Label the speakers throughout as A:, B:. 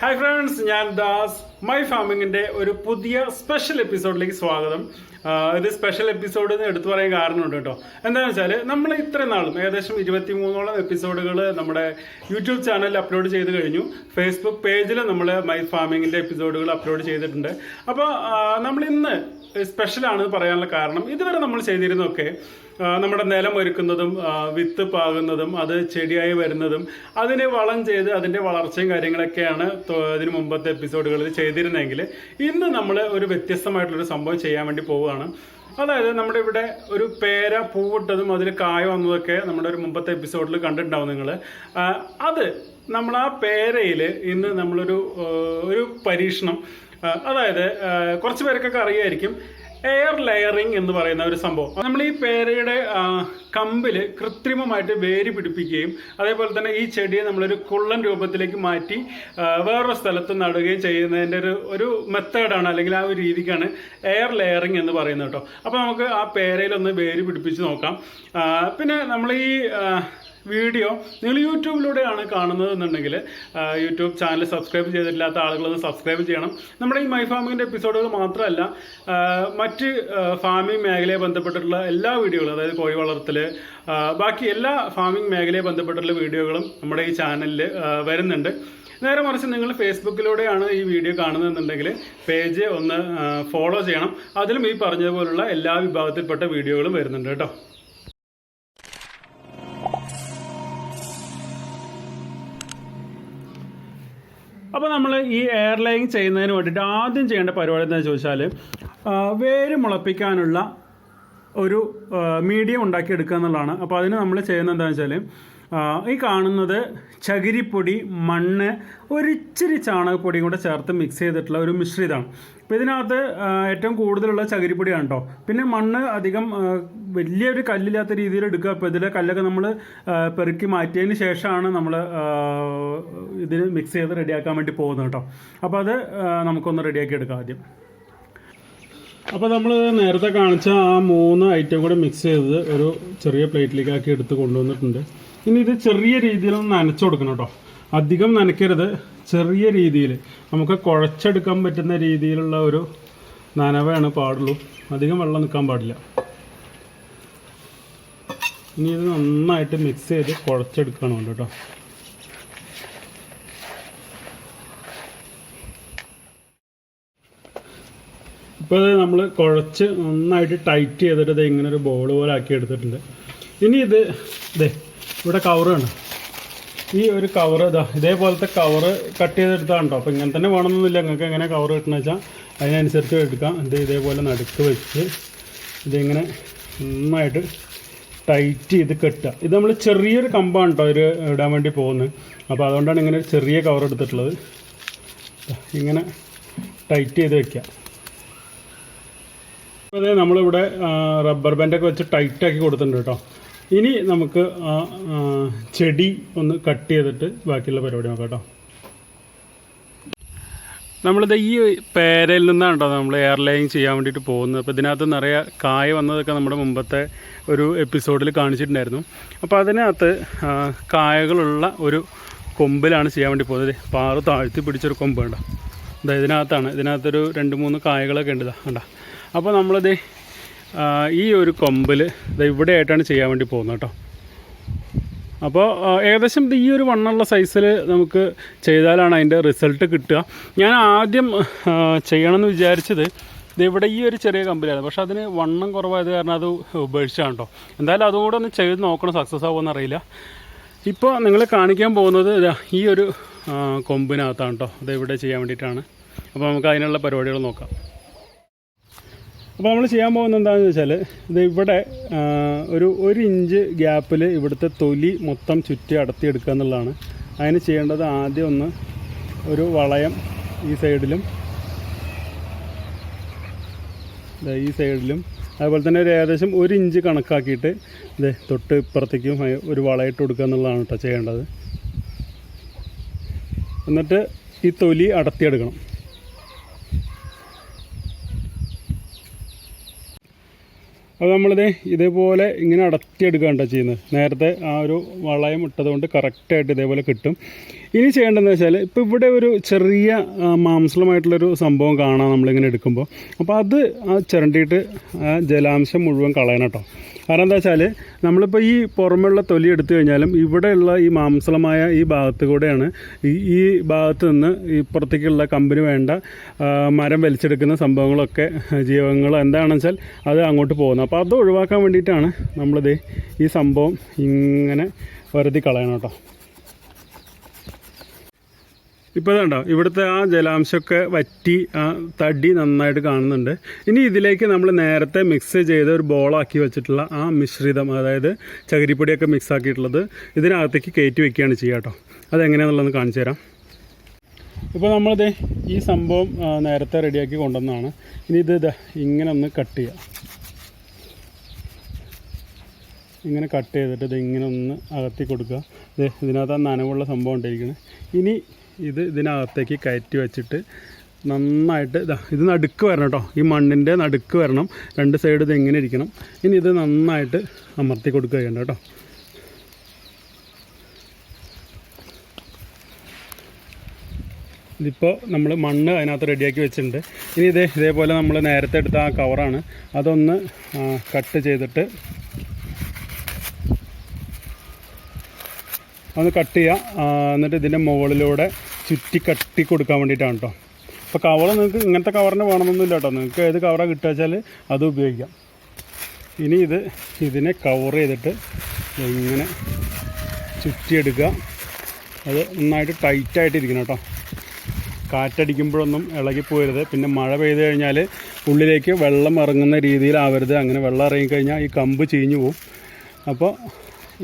A: Hi friends ഞാൻ Das my ഫാമിങ്ങിന്റെ ഒരു പുതിയ സ്പെഷ്യൽ എപ്പിസോഡിലേക്ക് സ്വാഗതം. ഇത് സ്പെഷ്യൽ എപ്പിസോഡ് എന്ന് എടുത്തു പറയാൻ കാരണമുണ്ട് കേട്ടോ. എന്താണെന്ന് വെച്ചാൽ നമ്മൾ ഇത്രയും നാളും ഏകദേശം ഇരുപത്തി മൂന്നോളം എപ്പിസോഡുകൾ നമ്മുടെ യൂട്യൂബ് ചാനലിൽ അപ്ലോഡ് ചെയ്ത് കഴിഞ്ഞു. ഫേസ്ബുക്ക് പേജിൽ നമ്മൾ മൈ ഫാമിങ്ങിന്റെ എപ്പിസോഡുകൾ അപ്ലോഡ് ചെയ്തിട്ടുണ്ട്. അപ്പോൾ നമ്മൾ ഇന്ന് സ്പെഷ്യലാണ് പറയാനുള്ള കാരണം ഇതുവരെ നമ്മൾ ചെയ്തിരുന്നൊക്കെ നമ്മുടെ നിലം ഒരുക്കുന്നതും വിത്ത് പാകുന്നതും അത് ചെടിയായി വരുന്നതും അതിനെ വളം ചെയ്ത് അതിന്റെ വളർച്ചയും കാര്യങ്ങളൊക്കെയാണ് അതിന് മുമ്പത്തെ എപ്പിസോഡുകളിൽ ചെയ്തിരുന്നെങ്കിൽ ഇന്ന് നമ്മൾ ഒരു വ്യത്യസ്തമായിട്ടുള്ളൊരു സംഭവം ചെയ്യാൻ വേണ്ടി പോവുകയാണ്. അതായത് നമ്മുടെ ഇവിടെ ഒരു പേര പൂവിട്ടതും അതിൽ കായ വന്നതൊക്കെ നമ്മുടെ ഒരു മുമ്പത്തെ എപ്പിസോഡിൽ കണ്ടിട്ടുണ്ടാവും നിങ്ങൾ അത് നമ്മൾ ആ പേരയിൽ ഇന്ന് നമ്മളൊരു ഒരു പരീക്ഷണം. അതായത് കുറച്ച് പേർക്കൊക്കെ അറിയായിരിക്കും എയർ ലെയറിംഗ് എന്ന് പറയുന്ന ഒരു സംഭവം. നമ്മൾ ഈ പേരയുടെ കമ്പിൽ കൃത്രിമമായിട്ട് വേര് പിടിപ്പിക്കുകയും അതേപോലെ തന്നെ ഈ ചെടിയെ നമ്മളൊരു കുള്ളൻ രൂപത്തിലേക്ക് മാറ്റി വേറൊരു സ്ഥലത്ത് നടുകയും ചെയ്യുന്നതിന്റെ ഒരു ഒരു മെത്തേഡാണ് അല്ലെങ്കിൽ ആ ഒരു രീതിക്കാണ് എയർ ലെയറിംഗ് എന്ന് പറയുന്നത് കേട്ടോ. അപ്പോൾ നമുക്ക് ആ പേരയിലൊന്ന് വേര് പിടിപ്പിച്ച് നോക്കാം. പിന്നെ നമ്മൾ ഈ വീഡിയോ നിങ്ങൾ യൂട്യൂബിലൂടെയാണ് കാണുന്നത് എന്നുണ്ടെങ്കിൽ യൂട്യൂബ് ചാനൽ സബ്സ്ക്രൈബ് ചെയ്തിട്ടില്ലാത്ത ആളുകളൊന്ന് സബ്സ്ക്രൈബ് ചെയ്യണം. നമ്മുടെ ഈ മൈ ഫാമിങ്ങിന്റെ എപ്പിസോഡുകൾ മാത്രമല്ല മറ്റ് ഫാമിംഗ് മേഖലയെ ബന്ധപ്പെട്ടിട്ടുള്ള എല്ലാ വീഡിയോകളും അതായത് കോഴി വളർത്തൽ ബാക്കി എല്ലാ ഫാമിംഗ് മേഖലയെ ബന്ധപ്പെട്ടിട്ടുള്ള വീഡിയോകളും നമ്മുടെ ഈ ചാനലിൽ വരുന്നുണ്ട്. നേരെ മറിച്ച് നിങ്ങൾ ഫേസ്ബുക്കിലൂടെയാണ് ഈ വീഡിയോ കാണുന്നതെന്നുണ്ടെങ്കിൽ പേജ് ഒന്ന് ഫോളോ ചെയ്യണം. അതിലും ഈ പറഞ്ഞതുപോലുള്ള എല്ലാ വിഭാഗത്തിൽപ്പെട്ട വീഡിയോകളും വരുന്നുണ്ട് കേട്ടോ. അപ്പോൾ നമ്മൾ ഈ എയർലൈൻ ചെയ്യുന്നതിന് വേണ്ടിയിട്ട് ആദ്യം ചെയ്യേണ്ട പരിപാടി എന്താണെന്ന് ചോദിച്ചാൽ വേര് മുളപ്പിക്കാനുള്ള ഒരു മീഡിയം ഉണ്ടാക്കിയെടുക്കുക എന്നുള്ളതാണ്. അപ്പോൾ അതിന് നമ്മൾ ചെയ്യുന്നത് എന്താണെന്ന് വെച്ചാൽ ഈ കാണുന്നത് ചകിരിപ്പൊടി മണ്ണ് ഒരിച്ചിരി ചാണകപ്പൊടിയും കൂടെ ചേർത്ത് മിക്സ് ചെയ്തിട്ടുള്ള ഒരു മിശ്രിതമാണ്. അപ്പോൾ ഇതിനകത്ത് ഏറ്റവും കൂടുതലുള്ള ചകിരിപ്പൊടിയാണ് കേട്ടോ പിന്നെ മണ്ണ് അധികം വലിയൊരു കല്ലില്ലാത്ത രീതിയിൽ എടുക്കുക. അപ്പോൾ ഇതിലെ കല്ലൊക്കെ നമ്മൾ പെറുക്കി മാറ്റിയതിന് ശേഷമാണ് നമ്മൾ ഇതിന് മിക്സ് ചെയ്ത് റെഡിയാക്കാൻ വേണ്ടി പോകുന്നത് കേട്ടോ അപ്പോൾ അത് നമുക്കൊന്ന് റെഡിയാക്കി എടുക്കാം ആദ്യം. അപ്പോൾ നമ്മൾ നേരത്തെ കാണിച്ച ആ മൂന്ന് ഐറ്റം കൂടെ മിക്സ് ചെയ്തത് ഒരു ചെറിയ പ്ലേറ്റിലേക്കാക്കി എടുത്ത് കൊണ്ടുവന്നിട്ടുണ്ട്. ഇനി ഇത് ചെറിയ രീതിയിൽ ഒന്ന് നനച്ചു കൊടുക്കണം കേട്ടോ. അധികം നനയ്ക്കരുത്. ചെറിയ രീതിയിൽ. നമുക്ക് കുഴച്ചെടുക്കാൻ പറ്റുന്ന രീതിയിലുള്ള ഒരു നനവാണ് പാടുള്ളൂ. അധികം വെള്ളം നിൽക്കാൻ പാടില്ല. ഇനി ഇത് നന്നായിട്ട് മിക്സ് ചെയ്ത് കുഴച്ചെടുക്കണമല്ലോ കേട്ടോ. ഇപ്പോൾ ഇത് നമ്മൾ കുഴച്ച് നന്നായിട്ട് ടൈറ്റ് ചെയ്തിട്ട് ഇത് ഇങ്ങനെ ഒരു ബോൾ പോലെ ആക്കി എടുത്തിട്ടുണ്ട്. ഇനി ഇത് ഇതേ ഇവിടെ കവറാണ് ഈ ഒരു കവർ ഇതാ ഇതേപോലത്തെ കവറ് കട്ട് ചെയ്തെടുത്താണ് കേട്ടോ അപ്പോൾ ഇങ്ങനെ തന്നെ വേണമെന്നൊന്നുമില്ല. നിങ്ങൾക്ക് എങ്ങനെ കവർ കിട്ടണമെന്ന് വെച്ചാൽ അതിനനുസരിച്ച് എടുക്കാം. ഇത് ഇതേപോലെ നടുക്ക് വെച്ച് ഇതിങ്ങനെ നന്നായിട്ട് ടൈറ്റ് ചെയ്ത് കെട്ടുക. ഇത് നമ്മൾ ചെറിയൊരു കമ്പാണ് കേട്ടോ ഒരു ഇടാൻ വേണ്ടി പോകുന്നത്. അപ്പോൾ അതുകൊണ്ടാണ് ഇങ്ങനെ ഒരു ചെറിയ കവർ എടുത്തിട്ടുള്ളത്. ഇങ്ങനെ ടൈറ്റ് ചെയ്ത് വെക്കുക. അതെ നമ്മളിവിടെ റബ്ബർ ബാൻഡൊക്കെ വെച്ച് ടൈറ്റാക്കി കൊടുത്തിട്ടുണ്ട് കേട്ടോ ഇനി നമുക്ക് ആ ചെടി ഒന്ന് കട്ട് ചെയ്തിട്ട് ബാക്കിയുള്ള പരിപാടി നോക്കാം കേട്ടോ. നമ്മളിത് ഈ പേരയിൽ നിന്നാണ് കേട്ടോ നമ്മൾ എയർലൈൻ ചെയ്യാൻ വേണ്ടിയിട്ട് പോകുന്നത്. അപ്പോൾ ഇതിനകത്ത് നിറയെ കായ വന്നതൊക്കെ നമ്മുടെ മുമ്പത്തെ ഒരു എപ്പിസോഡിൽ കാണിച്ചിട്ടുണ്ടായിരുന്നു. അപ്പോൾ അതിനകത്ത് കായകളുള്ള ഒരു കൊമ്പിലാണ് ചെയ്യാൻ വേണ്ടി പോകുന്നത്. പാറു താഴ്ത്തി പിടിച്ചൊരു കൊമ്പ് കേട്ടോ അതായത് ഇതിനകത്താണ്. ഇതിനകത്തൊരു രണ്ട് മൂന്ന് കായകളൊക്കെ ഉണ്ട് കണ്ട? അപ്പോൾ നമ്മളിത് ഈ ഒരു കൊമ്പിൽ ഇത് ഇവിടെ ആയിട്ടാണ് ചെയ്യാൻ വേണ്ടി പോകുന്നത് കേട്ടോ. അപ്പോൾ ഏകദേശം ഈ ഒരു വണ്ണുള്ള സൈസിൽ നമുക്ക് ചെയ്താലാണ് അതിന്റെ റിസൾട്ട് കിട്ടുക. ഞാൻ ആദ്യം ചെയ്യണമെന്ന് വിചാരിച്ചത് ഇവിടെ ഈ ഒരു ചെറിയ കമ്പനിയാണ് പക്ഷെ അതിന് വണ്ണം കുറവായത് കാരണം അത് ഉപേക്ഷിച്ചാണ് കേട്ടോ. എന്തായാലും അതും കൂടെ ഒന്ന് ചെയ്ത് നോക്കണം സക്സസ് ആവുമെന്ന് അറിയില്ല. ഇപ്പോൾ നിങ്ങൾ കാണിക്കാൻ പോകുന്നത് ഈ ഒരു കൊമ്പിനകത്താണ് കേട്ടോ. അത് ഇവിടെ ചെയ്യാൻ വേണ്ടിയിട്ടാണ്. അപ്പോൾ നമുക്ക് അതിനുള്ള പരിപാടികൾ നോക്കാം. അപ്പോൾ നമ്മൾ ചെയ്യാൻ പോകുന്നത് എന്താണെന്ന് വെച്ചാൽ ഇത് ഇവിടെ ഒരു ഒരു ഇഞ്ച് ഗ്യാപ്പിൽ ഇവിടുത്തെ തൊലി മൊത്തം ചുറ്റി അടത്തിയെടുക്കുക എന്നുള്ളതാണ്. അതിന് ചെയ്യേണ്ടത് ആദ്യം ഒന്ന് ഒരു വളയം ഈ സൈഡിലും ഈ സൈഡിലും. അതുപോലെ തന്നെ ഒരു ഏകദേശം ഒരു ഇഞ്ച് കണക്കാക്കിയിട്ട് ഇത് തൊട്ട് ഇപ്പുറത്തേക്കും ഒരു വളയിട്ട് കൊടുക്കുക എന്നുള്ളതാണ് കേട്ടോ ചെയ്യേണ്ടത്. എന്നിട്ട് ഈ തൊലി അടത്തിയെടുക്കണം. അപ്പോൾ നമ്മളിത് ഇതേപോലെ ഇങ്ങനെ അടത്തിയെടുക്കുകയാണ് ചെയ്യുന്നത്. നേരത്തെ ആ ഒരു വളയം ഇട്ടതുകൊണ്ട് കറക്റ്റായിട്ട് ഇതേപോലെ കിട്ടും. ഇനി ചെയ്യേണ്ടതെന്ന് വെച്ചാൽ ഇപ്പോൾ ഇവിടെ ഒരു ചെറിയ ആ, മാംസളമായിട്ടുള്ളൊരു സംഭവം കാണാം നമ്മളിങ്ങനെ എടുക്കുമ്പോൾ അപ്പോൾ അത് ചിരണ്ടിയിട്ട് ജലാംശം മുഴുവൻ കളയണം കേട്ടോ കാരണം എന്താ വെച്ചാൽ നമ്മളിപ്പോൾ ഈ പുറമെയുള്ള തൊലി എടുത്തു കഴിഞ്ഞാലും ഇവിടെയുള്ള ഈ മാംസളമായ ഈ ഭാഗത്ത് കൂടെയാണ് ഈ ഈ ഭാഗത്ത് നിന്ന് ഇപ്പുറത്തേക്കുള്ള കമ്പനി വേണ്ട മരം വലിച്ചെടുക്കുന്ന സംഭവങ്ങളൊക്കെ ജീവങ്ങൾ എന്താണെന്ന് വെച്ചാൽ അത് അങ്ങോട്ട് പോകുന്നത്. അപ്പോൾ അത് ഒഴിവാക്കാൻ വേണ്ടിയിട്ടാണ് നമ്മളിത് ഈ സംഭവം ഇങ്ങനെ വരുതി കളയണം കേട്ടോ ഇപ്പോൾ കണ്ടോ ഇവിടുത്തെ ആ ജലാംശമൊക്കെ വറ്റി ആ തടി നന്നായിട്ട് കാണുന്നുണ്ട്. ഇനി ഇതിലേക്ക് നമ്മൾ നേരത്തെ മിക്സ് ചെയ്ത് ഒരു ബോളാക്കി വെച്ചിട്ടുള്ള ആ മിശ്രിതം അതായത് ചകിരിപ്പൊടിയൊക്കെ മിക്സ് ആക്കിയിട്ടുള്ളത് ഇതിനകത്തേക്ക് കയറ്റി വെക്കുകയാണ് ചെയ്യുക കേട്ടോ. അതെങ്ങനെയാണെന്നുള്ളത് കാണിച്ചു തരാം. ഇപ്പോൾ നമ്മളിത് ഈ സംഭവം നേരത്തെ റെഡിയാക്കി കൊണ്ടുവന്നതാണ്. ഇനി ഇത് ഇങ്ങനെ ഒന്ന് കട്ട് ചെയ്യാം. ഇങ്ങനെ കട്ട് ചെയ്തിട്ട് ഇത് ഇങ്ങനെ ഒന്ന് അകത്തി കൊടുക്കുക. ഇത് ഇതിനകത്ത് ആ നനവുള്ള സംഭവം ഉണ്ടായിരിക്കുന്നത് ഇനി ഇത് ഇതിനകത്തേക്ക് കയറ്റി വെച്ചിട്ട് നന്നായിട്ട് ഇതാ ഇത് നടുക്ക് വരണം കേട്ടോ ഈ മണ്ണിന്റെ നടുക്ക് വരണം. രണ്ട് സൈഡ് ഇത് എങ്ങനെ ഇരിക്കണം. ഇനി ഇത് നന്നായിട്ട് അമർത്തി കൊടുക്കുക കേട്ടോ ഇതിപ്പോൾ നമ്മൾ മണ്ണ് അതിനകത്ത് റെഡിയാക്കി വെച്ചിട്ടുണ്ട്. ഇനി ഇതേ ഇതേപോലെ നമ്മൾ നേരത്തെ എടുത്ത ആ കവറാണ് അതൊന്ന് കട്ട് ചെയ്തിട്ട് ഒന്ന് കട്ട് ചെയ്യുക എന്നിട്ട് ഇതിന്റെ മുകളിലൂടെ ചുറ്റി കട്ടി കൊടുക്കാൻ വേണ്ടിയിട്ടാണ് കേട്ടോ അപ്പോൾ കവർ നിങ്ങൾക്ക് ഇങ്ങനത്തെ കവറിന് വേണമെന്നൊന്നുമില്ല കേട്ടോ നിങ്ങൾക്ക് ഏത് കവറാണ് കിട്ടുക വെച്ചാൽ അത് ഉപയോഗിക്കാം. ഇനി ഇത് ഇതിനെ കവർ ചെയ്തിട്ട് ഇങ്ങനെ ചുറ്റിയെടുക്കുക. അത് നന്നായിട്ട് ടൈറ്റായിട്ടിരിക്കണം കേട്ടോ കാറ്റടിക്കുമ്പോഴൊന്നും ഇളകിപ്പോരുത് പിന്നെ മഴ പെയ്തു കഴിഞ്ഞാൽ ഉള്ളിലേക്ക് വെള്ളം ഇറങ്ങുന്ന രീതിയിലാവരുത്. അങ്ങനെ വെള്ളം ഇറങ്ങിക്കഴിഞ്ഞാൽ ഈ കമ്പ് ചീഞ്ഞു പോവും. അപ്പോൾ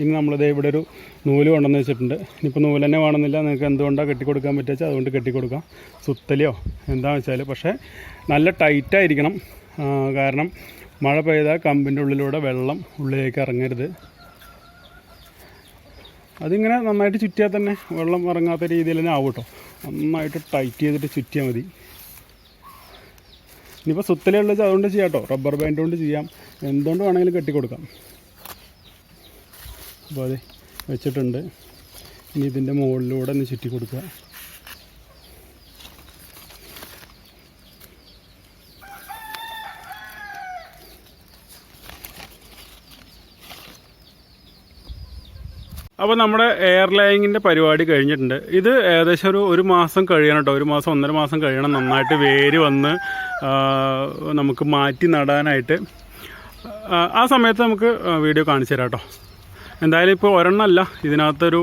A: ഇനി നമ്മളിത് ഇവിടെ ഒരു നൂൽ കൊണ്ടെന്ന് വെച്ചിട്ടുണ്ട്. ഇനിയിപ്പോൾ നൂൽ തന്നെ വേണമെന്നില്ല. നിങ്ങൾക്ക് എന്തുകൊണ്ടാണ് കെട്ടിക്കൊടുക്കാൻ പറ്റുക അതുകൊണ്ട് കെട്ടിക്കൊടുക്കാം. സുത്തലിയോ? എന്താണെന്ന് വെച്ചാൽ പക്ഷേ നല്ല ടൈറ്റായിരിക്കണം കാരണം മഴ പെയ്താൽ കമ്പിന്റെ ഉള്ളിലൂടെ വെള്ളം ഉള്ളിലേക്ക് ഇറങ്ങരുത്. അതിങ്ങനെ നന്നായിട്ട് ചുറ്റിയാൽ തന്നെ വെള്ളം ഇറങ്ങാത്ത രീതിയിൽ തന്നെ ആവും കേട്ടോ. നന്നായിട്ട് ടൈറ്റ് ചെയ്തിട്ട് ചുറ്റിയാൽ മതി. ഇനിയിപ്പോൾ സുത്തലുള്ള അതുകൊണ്ട് ചെയ്യാം കേട്ടോ. റബ്ബർ ബാൻഡ് കൊണ്ട് ചെയ്യാം. എന്തുകൊണ്ട് വേണമെങ്കിലും കെട്ടിക്കൊടുക്കാം. അപ്പോൾ അതെ. വെച്ചിട്ടുണ്ട്. ഇനി ഇതിന്റെ മുകളിലൂടെ ഒന്ന് ചുറ്റി കൊടുക്കുക. അപ്പോൾ നമ്മുടെ എയർ ലൈനിങ്ങിന്റെ പരിപാടി കഴിഞ്ഞിട്ടുണ്ട്. ഇത് ഏകദേശം ഒരു ഒരു മാസം കഴിയണം കേട്ടോ. ഒരു മാസം ഒന്നര മാസം കഴിയണം. നന്നായിട്ട് വേര് വന്ന് നമുക്ക് മാറ്റി നടാനായിട്ട്. ആ, സമയത്ത് നമുക്ക് വീഡിയോ കാണിച്ചു തരാം കേട്ടോ. എന്തായാലും ഇപ്പോൾ ഒരെണ്ണമല്ല. ഇതിനകത്തൊരു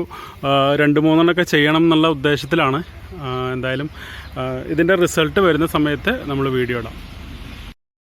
A: രണ്ട് മൂന്നെണ്ണമൊക്കെ ചെയ്യണം എന്നുള്ള ഉദ്ദേശത്തിലാണ്. എന്തായാലും ഇതിന്റെ റിസൾട്ട് വരുന്ന സമയത്ത് നമ്മൾ വീഡിയോ ഇടാം.